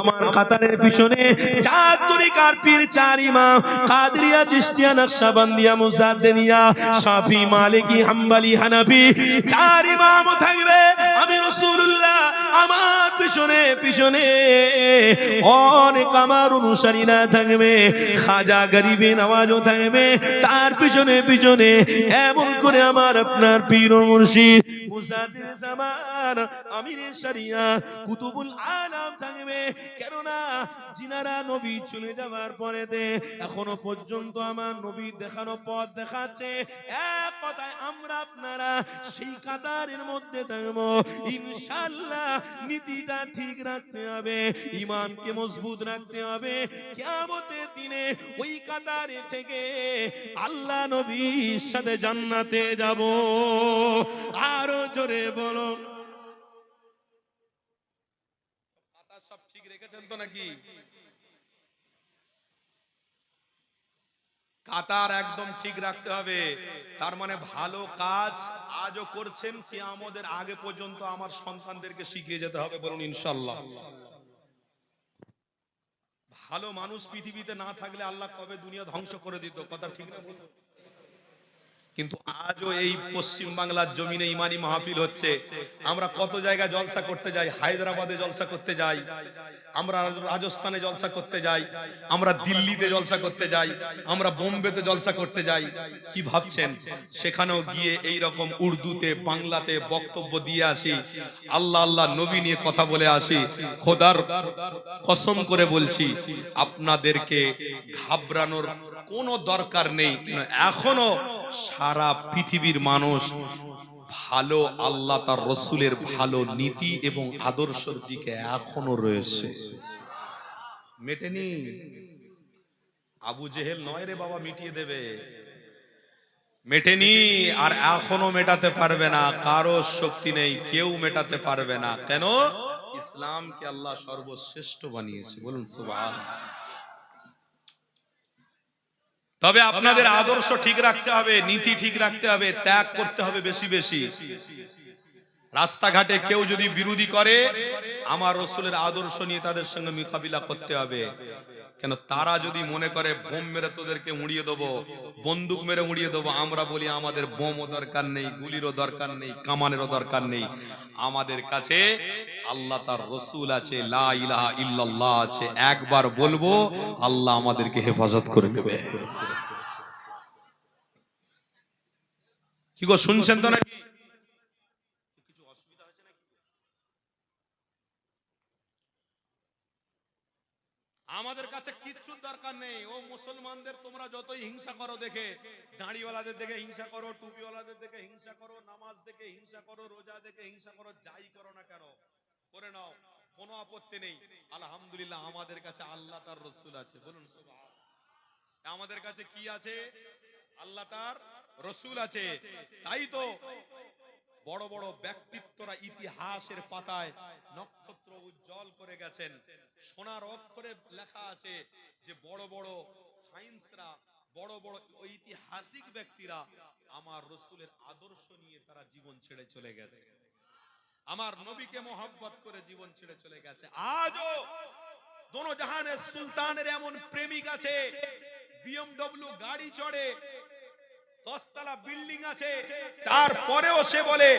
আমার কাতারের পিছনে কাদরিয়া মুজাদ্দিনিয়া শাফি মালিকি, হাম্বলি, হানাফি থাকবে। আমি আমার পিছনে পিছনে অনেক আমার থাকবে, খাজা গরিবে নওয়াজও থাকবে, তার পিছনে পিছনে এমন করে আমার আপনার পীর মুর্শিদ মুজাদ্দিদ জামান, আমিরের শরিয়া, কুতুবুল আলাম থাকবে। কেননা জিনারা নবী চলে যাওয়ার পরেতে এখনও পর্যন্ত আমার নবী দেখানো পথ দেখাচ্ছে। এক কথায় আমরা আপনারা সেই কাতারের মধ্যে থাকব। ইনশাল্লাহ নীতিটা ঠিক রাখতে হবে, ইমানকে মজবুত রাখতে হবে। কিয়ামতের দিনে ওই কাতারে থেকে আল্লাহ নবীর সাথে জান্নাতে যাব। আরও জোরে বলো খাতা সব ঠিক রেখেছেন তো নাকি? কাতার একদম ঠিক রাখতে হবে। তার মানে ভালো কাজ আজও করছেন কে আমাদের আগে পর্যন্ত আমার সন্তানদেরকে শিখিয়ে যেতে হবে বলুন ইনশাল্লাহ ভালো মানুষ পৃথিবীতে না থাকলে আল্লাহ কবে দুনিয়া ধ্বংস করে দিত, কথা ঠিক না? কিন্তু আজও এই পশ্চিম বাংলার জমিনে ইমানি মাহফিল হচ্ছে। আমরা কত জায়গায় জলসা করতে যাই? হায়দ্রাবাদে জলসা করতে যাই। আমরা রাজস্থানে জলসা করতে যাই। আমরা দিল্লিতে জলসা করতে যাই। আমরা বোম্বেতে জলসা করতে যাই। কি ভাবছেন? সেখানেও গিয়ে এই রকম উর্দুতে, বাংলাতে বক্তব্য দিয়ে আসি। আল্লাহ আল্লাহ, নবী নিয়ে কথা বলে আসি। খোদার কসম করে বলছি, আপনাদেরকে ঘাবড়ানোর কোনো দরকার নেই। এখনও সারা পৃথিবীর মানুষ ভালো আল্লাহ তার রসুলের ভালো নীতি এবং আদর্শের দিকে এখনও রয়েছে। মেটেনি আবু জেহেল নয় রে বাবা, মিটিয়ে দেবে। মেটেনি আর এখনও মেটাতে পারবে না, কারও শক্তি নেই, কেউ মেটাতে পারবে না। কেন? ইসলামকে আল্লাহ সর্বশ্রেষ্ঠ বানিয়েছে। বলুন সুবহান তবে আপনাদের আদর্শ ঠিক রাখতে হবে নীতি ঠিক রাখতে হবে ত্যাগ করতে হবে বেশি বেশি। রাস্তাঘাটে কেউ যদি বিরোধী করে আমার রসুলের আদর্শ নিয়ে তাদের সঙ্গে মোকাবিলা করতে হবে। কেন তারা যদি মনে করে বোম মেরে তোদেরকে উড়িয়ে দেবো, বন্দুক মেরে উড়িয়ে দেবো, আমরা বলি আমাদের বোমও দরকার নেই, গুলিরও দরকার নেই, কামানেরও দরকার নেই। আমাদের কাছে আল্লাহ তার রসুল আছে আছে। একবার বলব, আল্লাহ আমাদেরকে হেফাজত করে নেবে। কি গো, শুনছেন তো নাকি কিছু অসুবিধা হয়েছে নাকি আমাদের কাছে কিচ্ছু দরকার নেই। ও মুসলমানদের তোমরা যতই হিংসা করো দেখে, দাড়িওয়ালাদের দেখে হিংসা করো, টুপিওয়ালাদের দেখে হিংসা করো, নামাজ দেখে হিংসা করো, রোজা দেখে হিংসা করো, যাই করো না কেন? করে নাও, কোনো আপত্তি নেই। আলহামদুলিল্লাহ, আমাদের কাছে আল্লাহ তার রসুল আছে। বলুন আমাদের কাছে কি আছে? আল্লাহ তার রসুল আছে। তাই তো বড় বড় ব্যক্তিত্বরা ইতিহাসের পাতায় নক্ষত্র উজ্জ্বল করে গেছেন। সোনার অক্ষরে লেখা আছে যে বড় বড় সায়েন্সরা বড় বড় ঐতিহাসিক ব্যক্তিরা আমার রসুলের আদর্শ নিয়ে তারা জীবন ছেড়ে চলে গেছে। আমার নবীকে মোহাব্বত করে জীবন ছেড়ে চলে গেছে। আজও দোনো জাহানের সুলতানের এমন প্রেমিক আছে, বিএমডব্লিউ গাড়ি চড়ে দশতলা বিল্ডিং আছে, তারপরেও সে বলে,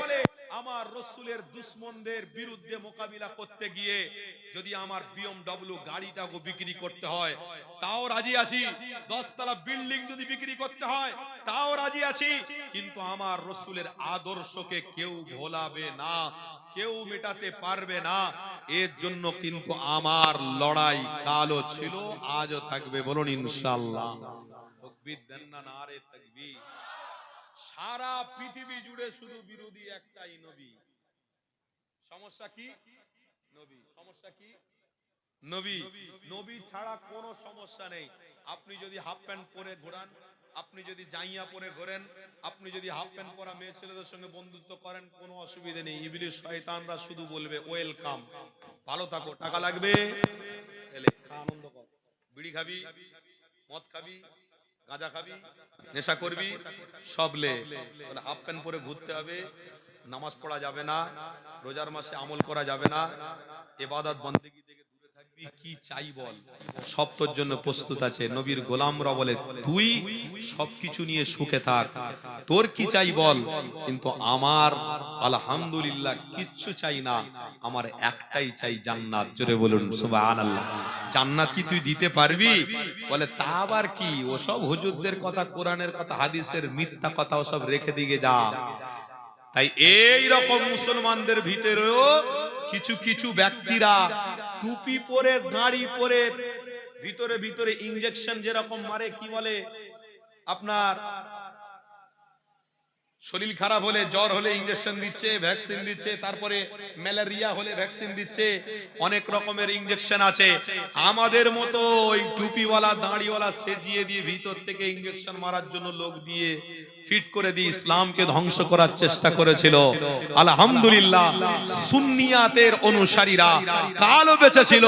আমার রসুলের দুশ্মনদের বিরুদ্ধে মোকাবিলা করতে গিয়ে যদি আমার বিএমডব্লিউ গাড়িটাকে বিক্রি করতে হয়, তাও রাজি আছি। দশতলা বিল্ডিং যদি বিক্রি করতে হয়, তাও রাজি আছি। কিন্তু আমার রসুলের আদর্শকে কেউ ভোলাবে না, কেউ মেটাতে পারবে না। এর জন্য কিন্তু আমার লড়াই কালও ছিল, আজও থাকবে বলুন ইনশাল্লাহ তকবীর না সারা পৃথিবী জুড়ে শুধু বিরোধী একটাই নবী। সমস্যা কি? নবী। সমস্যা কি? নবী। নবী ছাড়া সমস্যা নেই। আপনি যদি হাফ প্যান্ট পরে ঘোরান, আপনি যদি জাইয়া পরে ঘোরেন, আপনি যদি হাফ প্যান্ট পরা মেয়ে ছেলেদের সঙ্গে বন্ধুত্ব করেন, কোনো অসুবিধা নেই। ইবলিশ শয়তানরা শুধু বলবে ওয়েলকাম ভালো থাকো। টাকা লাগবে? আনন্দ কর। বিড়ি খাবি? মদ খাবি? গাঁজা খাবি, নেশা করবি, সব লে। হাফ প্যান্ট পরে ঘুরতে হবে, নামাজ পড়া যাবে না, রোজার মাসে আমল করা যাবে না, এবাদত বন্দেগী কি চাই বল। জন্য প্রস্তুত আছে। নবীর গোলামরা বলে, তুই সবকিছু নিয়ে সুখে থাক। তোর কি চাই বল? কিন্তু আমার আলহামদুলিল্লাহ কিচ্ছু চাই না। আমার একটাই চাই জান্নাত। জোরে বলুন জান্নাত কি তুই দিতে পারবি? বলে, তা আবার কি? ওসব হুজুরদের কথা, কোরআনের কথা, হাদিসের মিথ্যা কথা ওসব রেখে দিকে যা। তাই এই রকম মুসলমানদের ভিতরেও কিছু কিছু ব্যক্তিরা টুপি পরে দাঁড়ি পরে ভিতরে ভিতরে ইঞ্জেকশন যেরকম মারে কি বলে? আপনার শরীর খারাপ হলে জ্বর হলে ইনজেকশন দিচ্ছে ভ্যাকসিন দিচ্ছে, তারপরে ম্যালেরিয়া হলে ভ্যাকসিন দিচ্ছে, অনেক রকমের ইনজেকশন আছে। আমাদের মতো ওই টুপিওয়ালা, দাঁড়িওয়ালা সেজিয়ে দিয়ে ভিতর থেকে ইনজেকশন মারার জন্য লোক দিয়ে ফিট করে দিয়ে ইসলামকে ধ্বংস করার চেষ্টা করেছিল। আলহামদুলিল্লাহ, সুন্নিয়াতের অনুসারীরা কালও বেঁচে ছিল,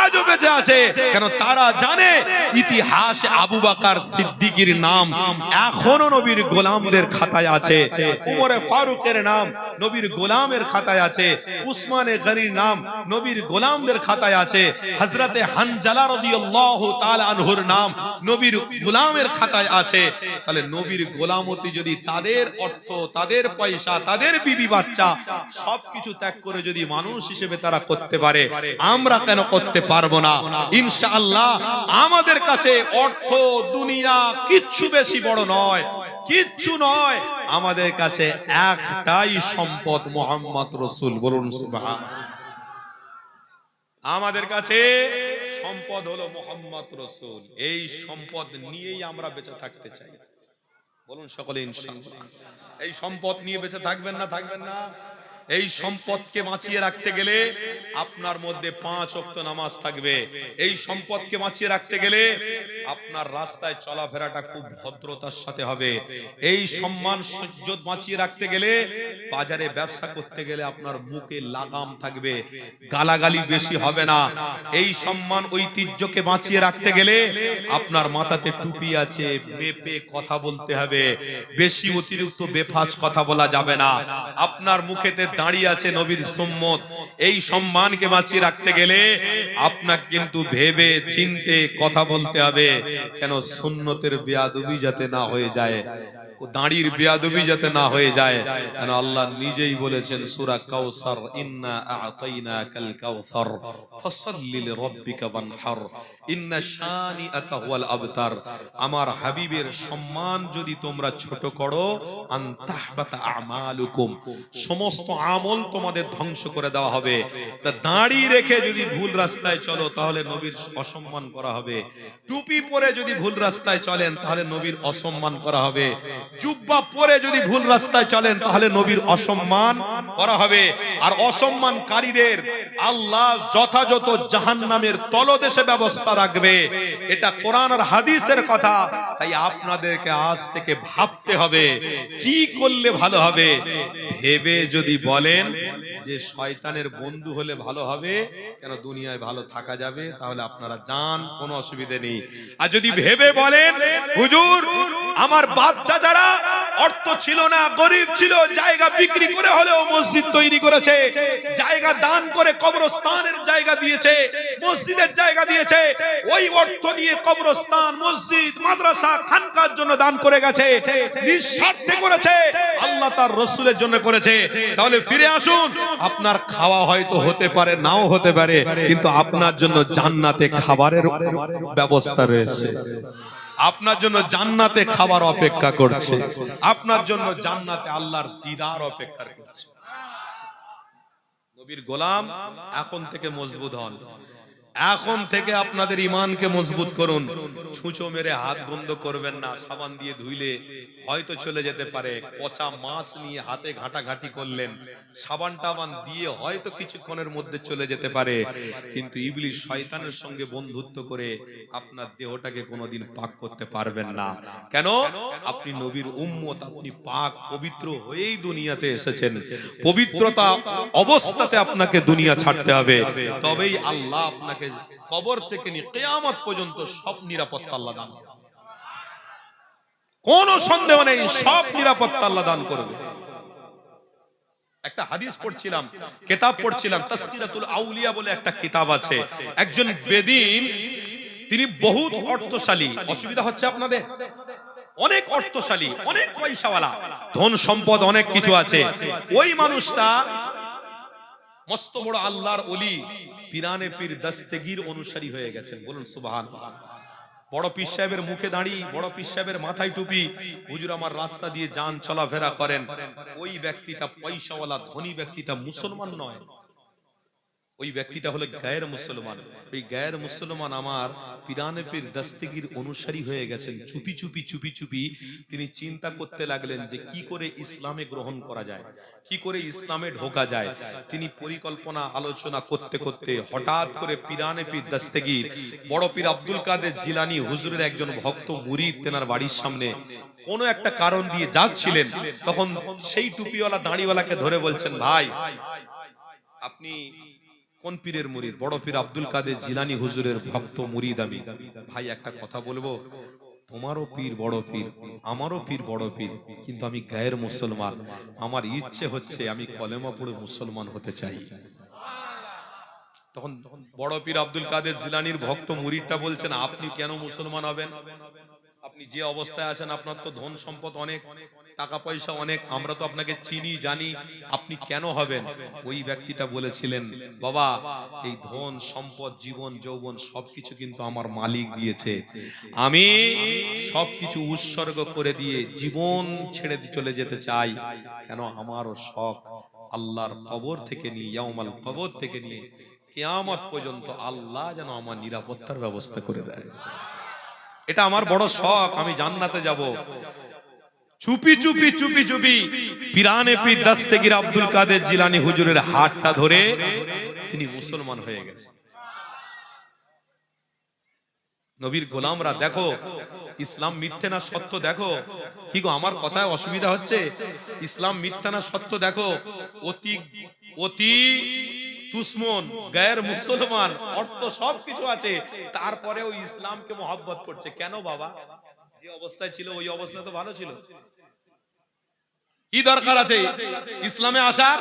আজও বেঁচে আছে। কেন তারা জানে, ইতিহাস আবু বাকার সিদ্দিকির নাম। এখনও নবীর গোলামদের খাতায় আছে। উমরে ফারুকের নাম। নবীর গোলামের খাতায় আছে। উসমানে গনির নাম নবীর গোলামদের খাতায় আছে। হযরতে হানজালা রাদিয়াল্লাহু তাআলা আনহুর নাম নবীর গোলামের খাতায় আছে। তাহলে নবীর গোলামতি যদি তাদের অর্থ তাদের পয়সা তাদের বিবি বাচ্চা সবকিছু ত্যাগ করে যদি মানুষ হিসেবে তারা করতে পারে আমরা কেন করতে পারব না? ইনশাআল্লাহ আমাদের কাছে অর্থ দুনিয়া কিচ্ছু বেশি বড় নয়। কিচ্ছু নয়। আমাদের কাছে একটাই সম্পদ মোহাম্মদ রসুল। বলুন আমাদের কাছে সম্পদ হলো মোহাম্মদ রসুল। এই সম্পদ নিয়েই আমরা বেঁচে থাকতে চাই। বলুন সকলে ইনশাআল্লাহ। এই সম্পদ নিয়ে বেঁচে থাকবেন না থাকবেন না। এই সম্পদকে বাঁচিয়ে রাখতে গেলে আপনার মধ্যে পাঁচ অক্ত নামাজ থাকবে। এই সম্পদকে বাঁচিয়ে রাখতে গেলে আপনার রাস্তায় চলাফেরাটা খুব ভদ্রতার সাথে হবে। এই সম্মান সহ্য বাঁচিয়ে রাখতে গেলে বাজারে ব্যবসা করতে গেলে আপনার মুখে লাগাম থাকবে। গালাগালি বেশি হবে না। এই সম্মান, ঐতিহ্যকে বাঁচিয়ে রাখতে গেলে আপনার মাথাতে টুপি আছে, মেপে কথা বলতে হবে। বেশি অতিরিক্ত বেফাস কথা বলা যাবে না। আপনার মুখেতে দাঁড়িয়ে আছে নবীর সম্মত। এই সম্মানকে বাঁচিয়ে রাখতে গেলে আপনাকে কিন্তু ভেবে চিনতে কথা বলতে হবে। কেন সুন্নতের বেয়াদবি যাতে না হয়ে যায়? দাঁড়ির বেয়াদবি যাতে না হয়ে যায়। কেন আল্লাহ নিজেই বলেছেন, সূরা কাউসার ইন্না আ'তাইনাকাল কাউসার ফাসাল্লি লিরাব্বিকা ওয়ানহার। ইন্না শানিআকা হুয়াল আবতার। আমার হাবিবের সম্মান যদি তোমরা ছোট করো আনতাহবাতা আমালুকুম। সমস্ত আমল তোমাদের ধ্বংস করে দেওয়া হবে। তা দাঁড়ি রেখে যদি ভুল রাস্তায় চলো, তাহলে নবীর অসম্মান করা হবে। টুপি পরে যদি ভুল রাস্তায় চলেন, তাহলে নবীর অসম্মান করা হবে। জুব্বা পরে যদি ভুল রাস্তায় চলেন, তাহলে নবীর অসম্মান করা হবে। আর অসম্মানকারীদের আল্লাহ যথাযথ জাহান্নামের তলদেশে ব্যবস্থা রাখবে। এটা কোরআন আর হাদিসের কথা। তাই আপনাদেরকে আজ থেকে ভাবতে হবে, কি করলে ভালো হবে? ভেবে যদি বলেন যে শয়তানের বন্ধু হলে ভালো হবে কেন দুনিয়ায় ভালো থাকা যাবে তাহলে আপনারা যান কোনো অসুবিধে নেই। আর যদি ভেবে বলেন হুজুর আমার বাচ্চা চাচারা অর্থ ছিল না, গরিব ছিল, জায়গা বিক্রি করে হলেও মসজিদ তৈরি করেছে, জায়গা দান করে কবরস্থানের জায়গা দিয়েছে, মসজিদের জায়গা দিয়েছে, ওই অর্থ নিয়ে কবরস্থান, মসজিদ, মাদ্রাসা খানকার জন্য দান করে গেছে, নিঃস্বার্থে করেছে, আল্লাহ তার রসুলের জন্য করেছে। তাহলে ফিরে আসুন, আপনার খাওয়া হয়তো হতে পারে, নাও হতে পারে, কিন্তু আপনার জন্য জান্নাতে খাবারের ব্যবস্থা রয়েছে। আপনার জন্য জান্নাতে খাবার অপেক্ষা করছে। আপনার জন্য জান্নাতে আল্লাহর দিদার অপেক্ষা করছে। নবীর গোলাম এখন থেকে মজবুত হন। এখন থেকে আপনাদের ইমানকে মজবুত করুন। ছুঁচো মেরে হাত বন্ধ করবেন না, সাবান দিয়ে ধুইলে হয়তো চলে যেতে পারে। পচা মাছ নিয়ে হাতে ঘাটাঘাটি করলেন। সাবান টাবান দিয়ে হয়তো কিছুক্ষণের মধ্যে চলে যেতে পারে। কিন্তু ইবলিশ শয়তানের সঙ্গে বন্ধুত্ব করে আপনার দেহটাকে কোনোদিন পাক করতে পারবেন না। কেন? আপনি নবীর উম্মত, আপনি পাক, পবিত্র হয়েই দুনিয়াতে এসেছেন। পবিত্রতা অবস্থাতে আপনাকে দুনিয়া ছাড়তে হবে। তবেই আল্লাহ আপনাকে কবর থেকে নিয়ে কেয়ামত পর্যন্ত সব নিরাপত্তা সন্দেহ নেই, সব নিরাপত্তা আল্লাহ দান করবে। একটা হাদিস পড়ছিলাম, কিতাব পড়ছিলাম আউলিয়া বলে একটা কিতাব আছে। একজন বেদিন, তিনি বহুত অর্থশালী। অসুবিধা হচ্ছে আপনাদের? অনেক অর্থশালী, অনেক পয়সাওয়ালা, ধন সম্পদ অনেক কিছু আছে। ওই মানুষটা মস্ত বড় আল্লাহর অলি পিরানে পীর দস্তেগীর অনুসারী হয়ে গেছেন। বলুন সুবহান বড় পীর সাহেবের মুখে দাঁড়ি, বড় পীর সাহেবের মাথায় টুপি। হুজুর আমার রাস্তা দিয়ে যান, চলাফেরা করেন। ওই ব্যক্তিটা পয়সাওয়ালা, ধনী ব্যক্তিটা মুসলমান নয়। ওই ব্যক্তিটা হলো গায়ের মুসলমান। ওই গায়ের মুসলমান আমার পিরানে পীর দস্তিগির অনুসারী হয়ে গেছেন। চুপি চুপি চুপি চুপি তিনি চিন্তা করতে লাগলেন যে কি করে ইসলামে গ্রহণ করা যায়, কি করে ইসলামে ঢোকা যায়। তিনি পরিকল্পনা আলোচনা করতে করতে হঠাৎ করে পিরানে পীর দস্তেগির, বড় পীর আব্দুল কাদের জিলানি হুজুরের একজন ভক্ত মুরিদ তেনার বাড়ির সামনে কোনো একটা কারণ দিয়ে যাচ্ছিলেন। তখন সেই টুপিওয়ালা দাঁড়িওয়ালাকে ধরে বলছেন, ভাই, আপনি কোন পীরের মুরিদ? বড় পীর আব্দুল কাদের জিলানি হুজুরের ভক্ত মুরিদ আমি। ভাই, একটা কথা বলব। তোমারও পীর বড় পীর, আমারও পীর বড় পীর, কিন্তু আমি গায়ের মুসলমান। আমার ইচ্ছে হচ্ছে আমি কলেমা পড়ে মুসলমান হতে চাই। তখন বড় পীর আব্দুল কাদের জিলানির ভক্ত মুরিদটা বলছেন, আপনি কেন মুসলমান হবেন? আপনি যে অবস্থায় আছেন, আপনার তো ধন সম্পদ অনেক। টাকা পয়সা অনেক, আমরা তো আপনাকে চিনি, জানি, আপনি কেন হবেন? ওই ব্যক্তিটা বলেছিলেন, বাবা, এই ধন, সম্পদ, জীবন, যৌবন সবকিছু কিন্তু আমার মালিক দিয়েছে। আমি সবকিছু উৎসর্গ করে দিয়ে জীবন ছেড়ে চলে যেতে চাই। কেন? আমারও শখ। আল্লাহর কবর থেকে নিয়ে ইয়ামাল কবর থেকে নিয়ে, কেয়ামত পর্যন্ত আল্লাহ যেন আমার নিরাপত্তার ব্যবস্থা করে দেয়। এটা আমার বড় শখ, আমি জান্নাতে যাব। চুপি চুপি চুপি চুপি। পিরানে পীর দাস্তেগির আব্দুল কাদের জিলানি হুজুরের হাতটা ধরে তিনি মুসলমান হয়ে গেছে। নবীর গোলামরা, দেখো, ইসলাম মিথ্যে না সত্য, দেখো। কি গো, আমার কথায় অসুবিধা হচ্ছে? ইসলাম মিথ্যা না সত্য, দেখো? অতি অতি দুশ্মন, গায়ের মুসলমান, অর্থ সব কিছু আছে। তারপরেও ইসলামকে মহব্বত করছে। কেন বাবা? যে অবস্থায় ছিল, ওই অবস্থা তো ভালো ছিল। কি দরকার আছে? ইসলামে আসার?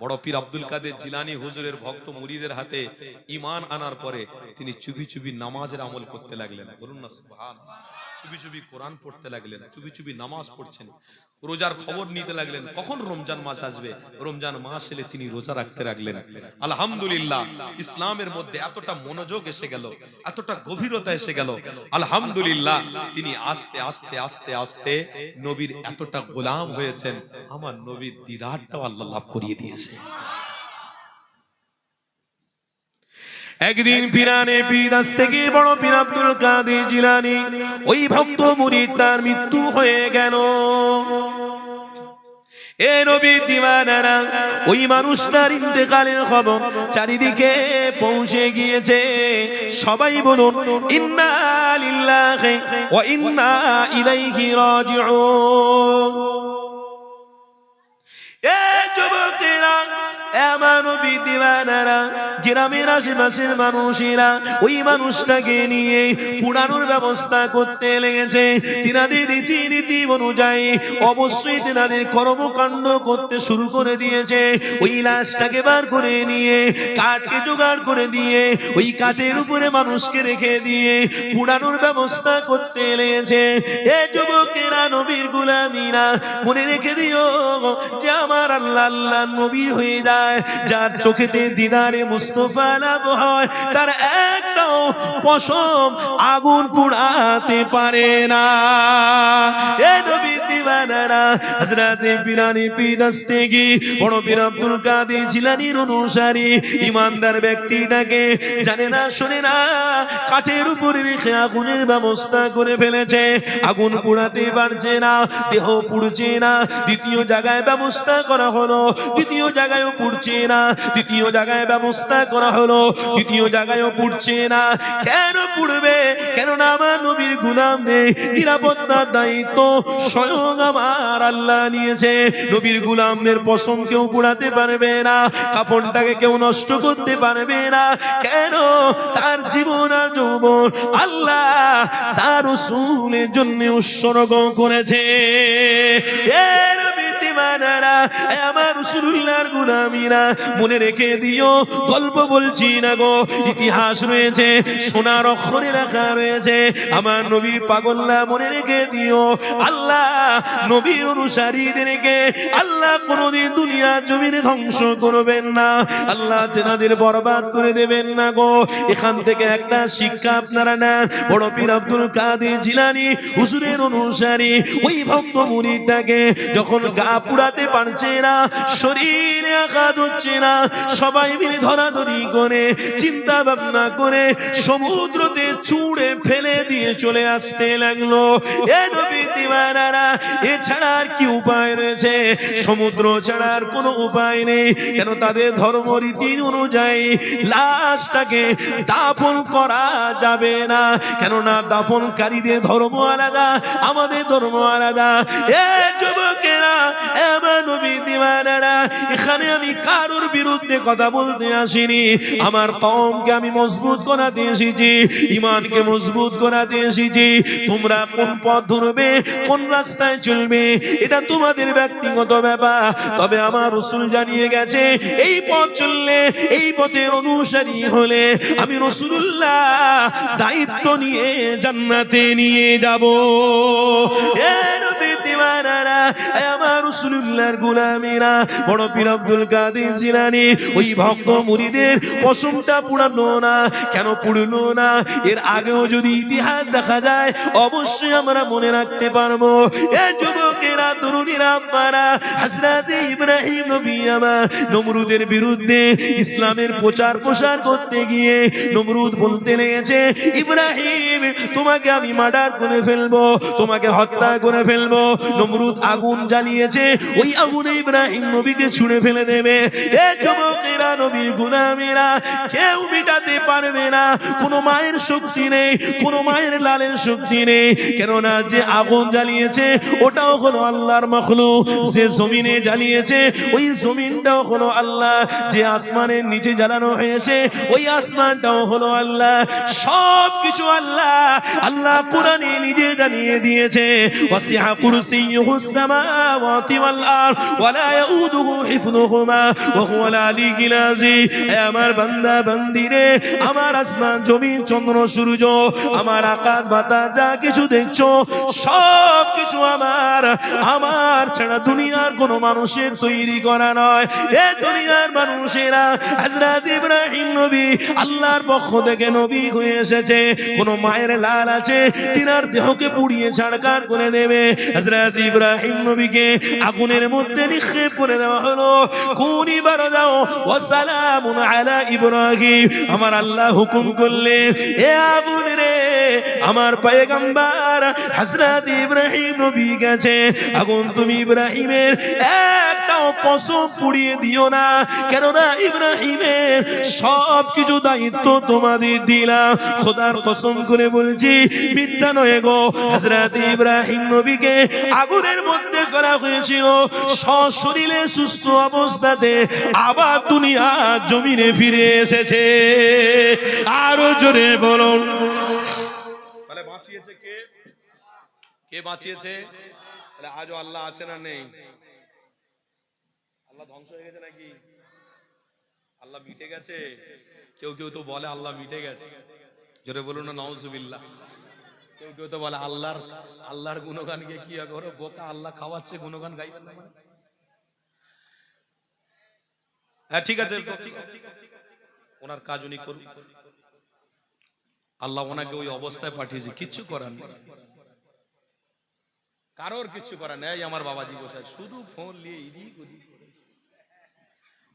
বড় পীর আব্দুল কাদের জিলানি হুজুরের ভক্ত মুরিদের হাতে ইমান আনার পরে তিনি চুপি চুপি নামাজের আমল করতে লাগলেন। বলুন না। চুপি চুপি কোরআন পড়তে লাগলেন, চুপি চুপি নামাজ পড়ছেন, রোজার খবর নিতে লাগলেন, কখন রমজান মাস আসবে? রমজান মাস এলে তিনি রোজা রাখতে লাগলেন। আলহামদুলিল্লাহ, ইসলামের মধ্যে এতটা মনোযোগ এসে গেল, এতটা গভীরতা এসে গেল। আলহামদুলিল্লাহ, তিনি আস্তে আস্তে আস্তে আস্তে নবীর এতটা গোলাম হয়েছেন, আমার নবীর দিদারটাও আল্লাহ লাভ করিয়ে দিয়েছে। একদিন পিরানে পিরাস থেকে বড় পীর আব্দুল কাদের জিলানি, ওই ভক্ত মুরিদটার মৃত্যু হয়ে গেল। এ নবীর দিওয়ানারা, ওই মানুষটার ইন্তেকালের খবর চারিদিকে পৌঁছে গিয়েছে। সবাই বলুন, ইন্না লিল্লাহি ওয়া ইন্না ইলাইহি রাজিউন। এমন বিদ্যমানেরা গ্রামের আশেপাশের মানুষেরা, ওই মানুষটাকে নিয়ে পুরানোর ব্যবস্থা করতে লেগেছে। তিনাদের রীতিনীতি অনুযায়ী অবশ্যই তিনাদের কর্মকাণ্ড করতে শুরু করে দিয়েছে। ওই লাশটাকে বার করে নিয়ে, কাঠকে জোগাড় করে দিয়ে ওই কাঠের উপরে মানুষকে রেখে দিয়ে পুরানোর ব্যবস্থা করতে লেগেছে। এ যুবকেরা, নবীর মনে রেখে দিও যে আমার আল্লাহ আল্লাহ নবীর হয়ে যায়। যার চোখেতে দিদারে মুস্তফা লাভ হয়, তার একটাও পশম আগুন পুড়াতে পারে না। এ বড় ইমানদার ব্যক্তিটাকে না কাঠের আগুনের ব্যবস্থা করে ফেলেছে। আগুন পোড়াতে পারছে না, দেহ পুড়ছে না, দ্বিতীয় জায়গায় ব্যবস্থা করা হলো, দ্বিতীয় জায়গায়ও পুড়ছে না। তৃতীয় জায়গায় ব্যবস্থা করা হলো, তৃতীয় জায়গায়ও পুড়ছে না। কেন পুড়বে? কেন না আমার নবীর গুলাম নেই নিরাপত্তার দায়িত্ব স্বয়ং আমার আল্লাহ নিয়েছে। নবীর গুলামদের পশম কেউ পুড়াতে পারবে না, কাপড়টাকে কেউ নষ্ট করতে পারবে না। কেন? তার জীবন আর যৌবন আল্লাহ তার রসুলের জন্য উৎসর্গ করেছে। এর আল্লাহ দুনিয়া ধ্বংস করবেন না, আল্লাহ তেনাদের বরবাদ করে দেবেন না গো, এখান থেকে একটা শিক্ষা আপনারা নেন, বড় পীর আব্দুল কাদের জিলানি, হুজুরের অনুসারী, ওই ভক্ত মুরিদটাকে যখন গা পুড়াতে পারছে না, শরীরে আঘাত হচ্ছে না। সবাই মিলে ধরাধরি করে, চিন্তা ভাবনা করে সমুদ্রতে ছুঁড়ে ফেলে দিয়ে চলে আসতে লাগল। এ এছাড়া আর কি উপায় রয়েছে? সমুদ্র ছাড়ার কোনো উপায় নেই। কেন তাদের ধর্ম রীতি অনুযায়ী লাশটাকে দাফন করা যাবে না? কেননা দাফনকারীদের ধর্ম আলাদা, আমাদের ধর্ম আলাদা। এ যুবকেরা দিওয়ানারা এখানে আমি কারোর বিরুদ্ধে কথা বলতে আমার কমকে আমি মজবুত এসেছি ইমানকে মজবুত এসেছি। তোমরা কোন পথ কোন রাস্তায় চলবে, এটা তোমাদের ব্যক্তিগত ব্যাপার। তবে আমার রসুল জানিয়ে গেছে, এই পথ চললে, এই পথের অনুসারী হলে আমি রসুল্লাহ দায়িত্ব নিয়ে জান্নাতে নিয়ে যাব। এ ইব্রাহিম নমরুদের বিরুদ্ধে ইসলামের প্রচার প্রসার করতে গিয়ে নমরুদ বলতে লেগেছে, ইব্রাহিম, তোমাকে আমি মার্ডার করে ফেলব, তোমাকে হত্যা করে ফেলব নমরুদ আগুন জ্বালিয়েছে। ওই আগুনে ইব্রাহিম নবীকে ছুঁড়ে ফেলে দেবে। এ নবীর গুলামেরা, কেউ মিটাতে পারবে না। কোনো মায়ের শক্তি নেই, কোনো মায়ের লালের শক্তি নেই। কেননা যে আগুন জ্বালিয়েছে, ওটাও হলো আল্লাহর মখলু যে জমিনে জ্বালিয়েছে, ওই জমিনটাও হলো আল্লাহ। যে আসমানের নিচে জ্বালানো হয়েছে, ওই আসমানটাও হলো আল্লাহ। সব কিছু আল্লাহ। আল্লাহ কোরআনে নিজে জানিয়ে দিয়েছে। ওয়াসিহা কুরসিয়ুহুস আরদ ওয়ালা ইয়াউদুহু হিফযুহুমা ওয়া হুয়াল আলিয়্যুল আযীম এ আমার বান্দা বান্দিরে আমার আসমান জমিন চন্দ্র সূর্য আমার আকাশ বাতাস যা কিছু দেখছ সব কিছু আমার। আমার ছাড়া দুনিয়ার কোনো মানুষের তৈরি করা নয়। এ দুনিয়ার মানুষেরা হযরত ইব্রাহিম নবী আল্লাহর পক্ষ থেকে নবী হয়ে এসেছে। কোন মায়ের লাল আছে তিনার দেহকে পুড়িয়ে ছাড়কার করে দেবে। হযরত ইব্রাহিম নবীকে আগুনের মধ্যে নিক্ষেপ করে দেওয়া হলো। কোন বার দাও, ও সালামুন আলা ইব্রাহিম। আমার আল্লাহ হুকুম করলে এ আগুন রে, আমার পয়গম্বর হযরত ইব্রাহিম নবী গেছে। আগুন তুমি ইব্রাহিমের একটাও পশম পুড়িয়ে দিও না। কেননা ইব্রাহিমের সব কিছু দায়িত্ব তোমাদের দিলাম। খোদার কসম করে বলছি, মিথ্যা নয় গো, হযরত ইব্রাহিম নবীকে আগুনের মধ্যে ফেলা হয়েছিল। সশরীরে সুস্থ অবস্থাতে আবার দুনিয়া জমিনে ফিরে এসেছে। আরও জোরে বলুন। বাঁচিয়েছে কে? কে বাঁচিয়েছে? তাহলে আজও আল্লাহ আছে না নেই? আল্লাহ ধ্বংস হয়ে গেছে নাকি? আল্লাহ মিটে গেছে? কেউ কেউ তো বলে আল্লাহ মিটে গেছে। জোরে বলুন না কেউ কেউ তো বলে আল্লাহর আল্লাহর গুণগান গিয়ে কি করো বোকা আল্লাহ খাওয়াচ্ছে গুণগান গাইবেন না মানে? হ্যাঁ ঠিক আছে ওনার কাজ উনি করুন আল্লাহ ওনাকে ওই অবস্থায় পাঠিয়েছে কিচ্ছু করার নেই। কারোর কিচ্ছু করার নেই। এই আমার বাবাজি বসে শুধু ফোন নিয়ে ওদিক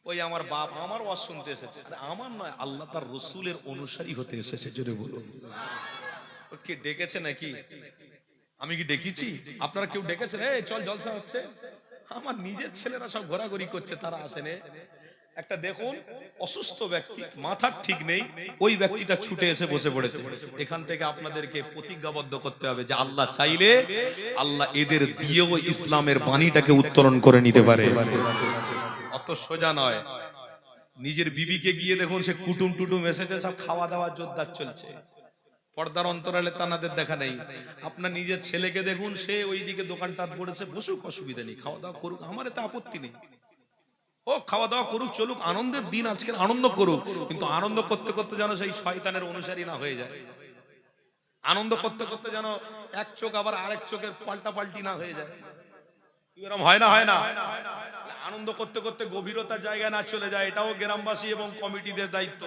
ওই আমার বাপ আমার ওয়াজ শুনতে এসেছে। আরে আমার নয় আল্লাহ তার রসুলের অনুসারী হতে এসেছে জোরে বলুন। ডেকেছে নাকি? আমি কি আপনারা কেউ ডেকেছেন? এই, চল, জলসা হচ্ছে। আমার নিজের ছেলেরা সব ঘোরাঘুরি করছে, তারা আসেনে একটা দেখুন, অসুস্থ ব্যক্তি, মাথার ঠিক নেই, ওই ব্যক্তিটা ছুটে এসে বসে পড়েছে। এখান থেকে আপনাদেরকে প্রতিজ্ঞাবদ্ধ করতে হবে যে আল্লাহ চাইলে আল্লাহ এদের দিয়েও ইসলামের বাণীটাকে উত্তরণ করে নিতে পারে। অত সোজা নয়। নিজের বিবিকে গিয়ে দেখুন, সে কুটুম টুটুম এসেছে, সব খাওয়া দাওয়া জোরদার চলছে। পর্দার অন্তরালে তানাদের দেখা নেই। আপনার নিজের ছেলেকে দেখুন, সে ওইদিকে দোকানটা পড়েছে, বসুক, অসুবিধা নেই খাওয়া দাওয়া করুক, আমার এতে আপত্তি নেই। ও খাওয়া দাওয়া করুক, চলুক, আনন্দের দিন আজকে, আনন্দ করুক, কিন্তু আনন্দ করতে করতে যেন সেই শয়তানের অনুসারী না হয়ে যায়। আনন্দ করতে করতে যেন এক চোখ আবার আরেক চোখের পাল্টা পাল্টি না হয়ে যায়। এরকম হয় না হয় না। আনন্দ করতে করতে গভীরতার জায়গায় না চলে যায়, এটাও গ্রামবাসী এবং কমিটিদের দায়িত্ব।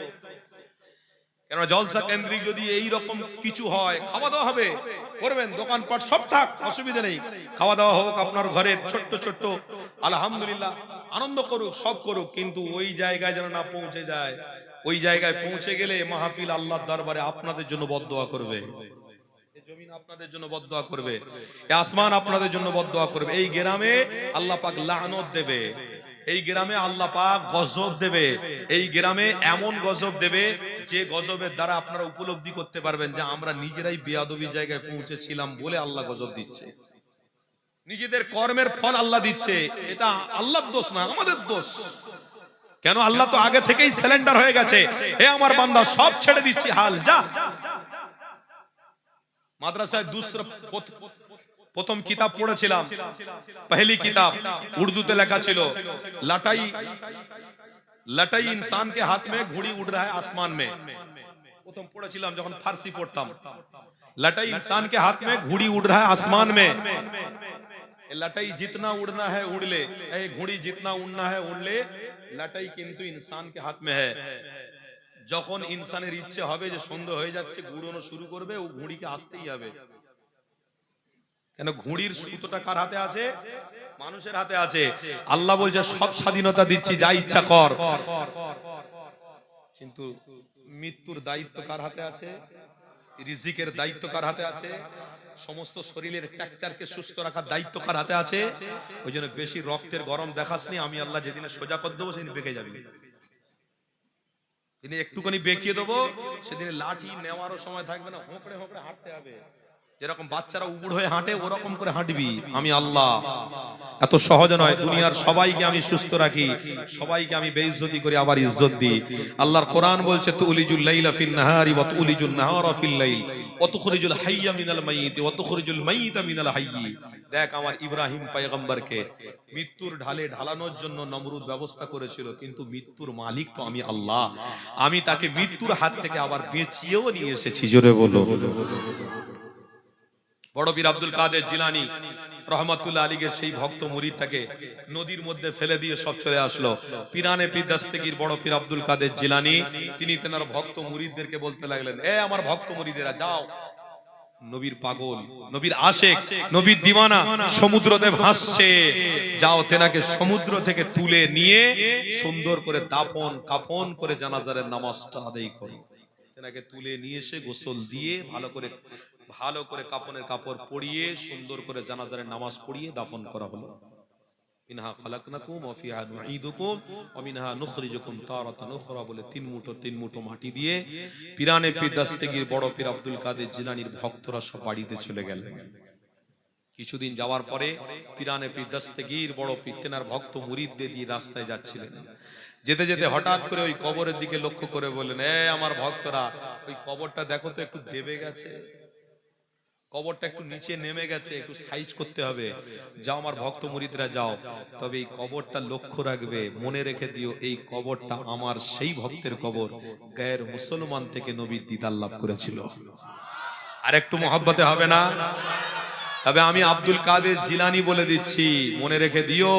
কেন জলসা কেন্দ্রিক যদি এই রকম কিছু হয় খাওয়া দাওয়া হবে। করবেন, দোকানপাট সব থাক, অসুবিধা নেই। খাওয়া দাওয়া হোক আপনার ঘরের ছোট্ট ছোট্ট, আলহামদুলিল্লাহ, আনন্দ করুক, সব করুক, কিন্তু ওই জায়গায় যেন না পৌঁছে যায়, ওই জায়গায় পৌঁছে গেলে মাহফিল আল্লাহর দরবারে আপনাদের জন্য বদদোয়া করবে। আপনাদের জন্য বদদোয়া করবে আসমান আপনাদের জন্য বদদোয়া করবে। এই গ্রামে আল্লাহ পাক লানত দেবে। এই গ্রামে আল্লাহ পাক গজব দেবে। এই গ্রামে এমন গজব দেবে যে গজবের দ্বারা আপনারা উপলব্ধি করতে পারবেন যে আমরা নিজেরাই বেয়াদবি জায়গায় পৌঁছেছিলাম বলে আল্লাহ গজব দিচ্ছে। নিজেদের কর্মের ফল আল্লাহ দিচ্ছে। এটা আল্লাহর দোষ না, আমাদের দোষ। কেন? আল্লাহ তো আগে থেকেই সিলিন্ডার হয়ে গেছে। হে আমার বান্দা, সব ছেড়ে দিচ্ছি, হাল, যা। মাদ্রাসায় দুসরা প্রথম কিতাব পড়েছিলাম পহলি কিতাব উর্দুতে লেখা ছিল লাটাই লাটাই ইনসান के हाथ में घुड़ी उड़ रहा है आसमान में প্রথম পড়েছিলাম যখন ফারসি পড়তাম लटाई इंसान के हाथ में घुड़ी उड़ रहा है आसमान में ये लटाई जितना उड़ना है उड़ ले ए घुड़ी जितना उड़ना है उड़ ले लटाई কিন্তু इंसान के हाथ में है যখন ইনসানের ইচ্ছে হবে যে সন্ধ্যা হয়ে যাচ্ছে ঘুরোনো শুরু করবে ও ঘুড়িকে আসতেই হবে কেন ঘুড়ির সুতোটা কার হাতে আছে? মানুষের হাতে আছে। আল্লাহ বলছে, সব স্বাধীনতা দিচ্ছি, যা ইচ্ছা কর। কিন্তু মৃত্যুর দায়িত্ব কার হাতে আছে? রিজিকের দায়িত্ব কার হাতে আছে? সমস্ত শরীরের টেকচারকে সুস্থ রাখার দায়িত্ব কার হাতে আছে? ওই জন্য বেশি রক্তের গরম দেখাসনি, আমি আল্লাহ যেদিনে সোজা করে দেবো, সেদিন বেঁকে যাবি। তিনি একটুখানি বেঁকিয়ে দেবো, সেদিন লাঠি নেওয়ারও সময় থাকবে না, হোঁকড়ে হোঁকড়ে হাঁটতে হবে। যেরকম বাচ্চারা উবুড় হয়ে হাঁটে, ওরকম করে হাঁটবি। আমি আল্লাহ। এত সহজ নয়, দুনিয়ার সবাইকে আমি সুস্থ রাখি, সবাইকে আমি বেইজ্জতি করি, আবার ইজ্জত দিই। আল্লাহর কোরআন বলছে, তুলিজুল লাইলা ফিন নাহারি ওয়া তুলিজুন নাহারা ফিল লাইল। ওয়া তুখরিজুল হাইয়া মিনাল মাইয়িত ওয়া তুখরিজুল মাইয়িতা মিনাল হাইয়ি। দেখ আমার ইব্রাহিম পয়গম্বরকে, মৃত্যুর ঢালে ঢালানোর জন্য নমরুদ ব্যবস্থা করেছিল, কিন্তু মৃত্যুর মালিক তো আমি আল্লাহ। আমি তাকে মৃত্যুর হাত থেকে আবার বেঁচিয়েও নিয়ে এসেছি, জোরে বলো। বড় বীর আব্দুল কাদের জিলানি রহমতুল্লাহ আলীগের সেই ভক্ত মুরিদটাকে নদীর মধ্যে ফেলে দিয়ে সব চলে আসলো। পিরানে পিদাস্তেগির বড় পীর আব্দুল কাদের জিলানি, তিনি তেনার ভক্ত মুরিদদেরকে বলতে লাগলেন, এ আমার ভক্ত মুরিদেরা, যাও। নবীর পাগল, নবীর আশেক, নবীর দিওয়ানা সমুদ্রতে ভাসছে যাও তেনাকে সমুদ্র থেকে তুলে নিয়ে সুন্দর করে দাফন, কাফন করে জানাজারের নামাজটা আদায় করো। তেনাকে তুলে নিয়ে এসে গোসল দিয়ে ভালো করে ভালো করে কাপনের কাপড় পরিয়ে, সুন্দর করে জানাজারের নামাজ পড়িয়ে দাফন করা হলো। আব্দুল কাদের ভক্তরা সব বাড়িতে চলে গেলেন কিছুদিন যাওয়ার পরে পিরানে পীর দাস্তেগীর বড় পীর, তেনার ভক্ত মুরিদদের দিয়ে রাস্তায় যাচ্ছিলেন। যেতে যেতে হঠাৎ করে ওই কবরের দিকে লক্ষ্য করে বললেন, এ আমার ভক্তরা, ওই কবরটা দেখো তো একটু দেবে গেছে। কবরটা একটু নিচে নেমে গেছে একটু সাইজ করতে হবে। যাও আমার ভক্ত মুরিদরা যাও। তবে এই কবরটা লক্ষ্য রাখবে মনে রেখে দিও এই কবরটা আমার সেই ভক্তের কবর। গায়ের মুসলমান থেকে নবীর দিদার লাভ করেছিল। আর একটু মহাব্বতে হবে না? তবে আমি আব্দুল কাদের জিলানি বলে দিচ্ছি মনে রেখে দিও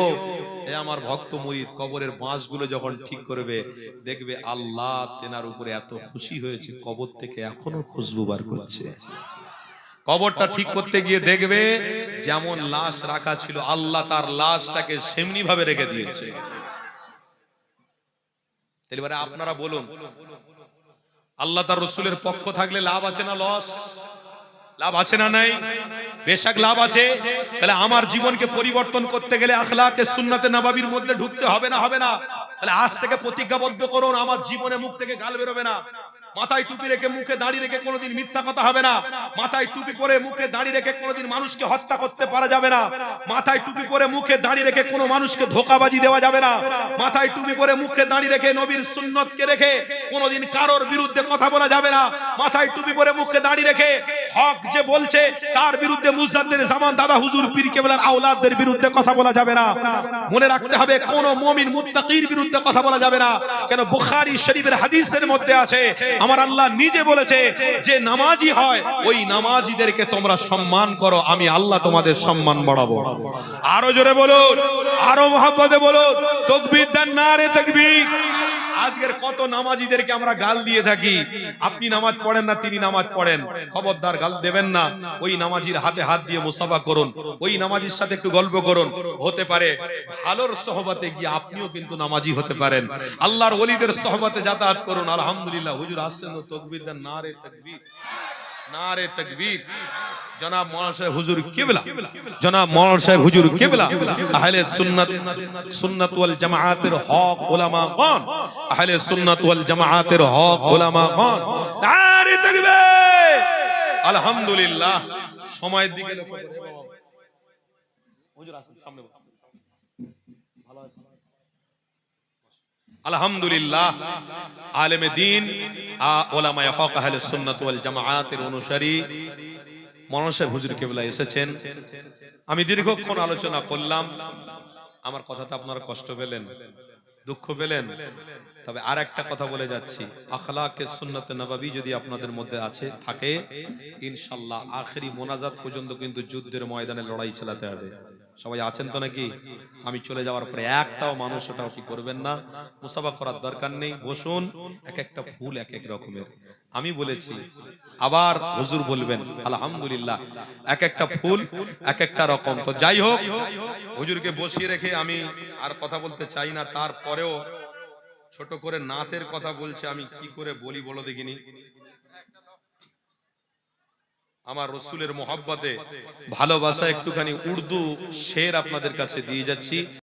এ আমার ভক্ত মুরিদ কবরের বাঁশগুলো যখন ঠিক করবে দেখবে আল্লাহ তেনার উপরে এত খুশি হয়েছে কবর থেকে এখনও খুশবু বার করছে। কবরটা ঠিক করতে গিয়ে দেখবে যেমন লাশ রাখা ছিল আল্লাহ তার লাশটাকে সেমনি ভাবে রেখে দিয়েছে। এবারে আপনারা বলুন আল্লাহ তার রসুলের পক্ষ থাকলে লাভ আছে না লস লাভ আছে না নাই? বেশাক লাভ আছে। তাহলে আমার জীবনকে পরিবর্তন করতে গেলে আখলাকে সুন্নাতে নবাবির মধ্যে ঢুকতে হবে না হবে না? তাহলে আজ থেকে প্রতিজ্ঞাবদ্ধ করুন আমার জীবনে মুখ থেকে গাল বেরোবে না। মাথায় টুপি রেখে মুখে দাড়ি রেখে কোনোদিন মিথ্যা কথা হবে না। মাথায় টুপি পরে মুখে দাড়ি রেখে কোনোদিন মানুষকে হত্যা করতে পারা যাবে না। মাথায় টুপি পরে মুখে দাড়ি রেখে কোনো মানুষকে ধোকাবাজি দেওয়া যাবে না। মাথায় টুপি পরে মুখে দাড়ি রেখে নবীর সুন্নতকে রেখে কোনোদিন কারোর বিরুদ্ধে কথা বলা যাবে না। মাথায় টুপি পরে মুখে দাড়ি রেখে হক যে বলছে, তার বিরুদ্ধে মুজাদ্দের জামান দাদা হুজুর পীর কেবলার আওলাদদের বিরুদ্ধে কথা বলা যাবে না। মনে রাখতে হবে, কোন মুমিন মুত্তাকির বিরুদ্ধে কথা বলা যাবে না। কেন বুখারী শরীফের হাদিসের মধ্যে আছে আমার আল্লাহ নিজে বলেছে যে নামাজি হয়, ওই নামাজিদেরকে তোমরা সম্মান করো, আমি আল্লাহ তোমাদের সম্মান বাড়াবো। আরও জোরে বলুন, আরও মহাব্বতে বলুন, তকবির দেন না রে তকবীর। আজকের কত নামাজিদেরকে আমরা গাল দিয়ে থাকি? আপনি নামাজ পড়েন না, তিনি নামাজ পড়েন। খবরদার গাল দেবেন না। ওই নামাজির হাতে হাত দিয়ে মুসাফা করুন। ওই নামাজির সাথে একটু গল্প করুন। হতে পারে ভালোর সহবাতে গিয়ে আপনিও কিন্তু নামাজি হতে পারেন। আল্লাহর ওলিদের সহবাতে যাতায়াত করুন। আলহামদুলিল্লাহ। হুজুর আসছেন তকবির দেন। না রে তকবীর। না রে তকবীর। জনাব মৌলানা সাহেব হুজুর কিবলা। জনাব মৌলানা সাহেব হুজুর কিবলা। আহলে সুন্নাত সুন্নাত ওয়াল জামাআতের হক উলামা কোন আহলে সুন্নাত ওয়াল জামাআতের হক উলামা কোন নারে তাকবীর। আলহামদুলিল্লাহ। সময়ের দিকে। হুজুর সামনে বসুন। ভালো আছেন? আলহামদুলিল্লাহ, আলেমে দিন ওলামায়ে হক, আহলে ওয়াল অনুসারী এসেছেন। আমি দীর্ঘক্ষণ আলোচনা করলাম। আমার কথাতে আপনারা কষ্ট পেলেন, দুঃখ পেলেন। তবে আর একটা কথা বলে যাচ্ছি। আখলাকে সুন্নতে নবাবি যদি আপনাদের মধ্যে আছে, থাকে, ইনশাল্লাহ আখেরি মোনাজাত পর্যন্ত কিন্তু যুদ্ধের ময়দানে লড়াই চালাতে হবে। সবাই আছেন তো নাকি? আমি চলে যাওয়ার পরে একটাও মানুষ ওটাও কি করবেন না? মুসাফা করার দরকার নেই। বসুন এক একটা ফুল এক এক রকমের। আমি বলেছি, আবার হুজুর বলবেন, আলহামদুলিল্লাহ এক একটা ফুল এক একটা রকম। তো যাই হোক, হুজুরকে বসিয়ে রেখে আমি আর কথা বলতে চাই না। তারপরেও ছোট করে নাতের কথা বলছে, আমি কি করে বলি বলো দেখিনি? আমার রসুলের মোহাব্বতে ভালোবাসা একটুখানি উর্দু শের আপনাদের কাছে দিয়ে যাচ্ছি।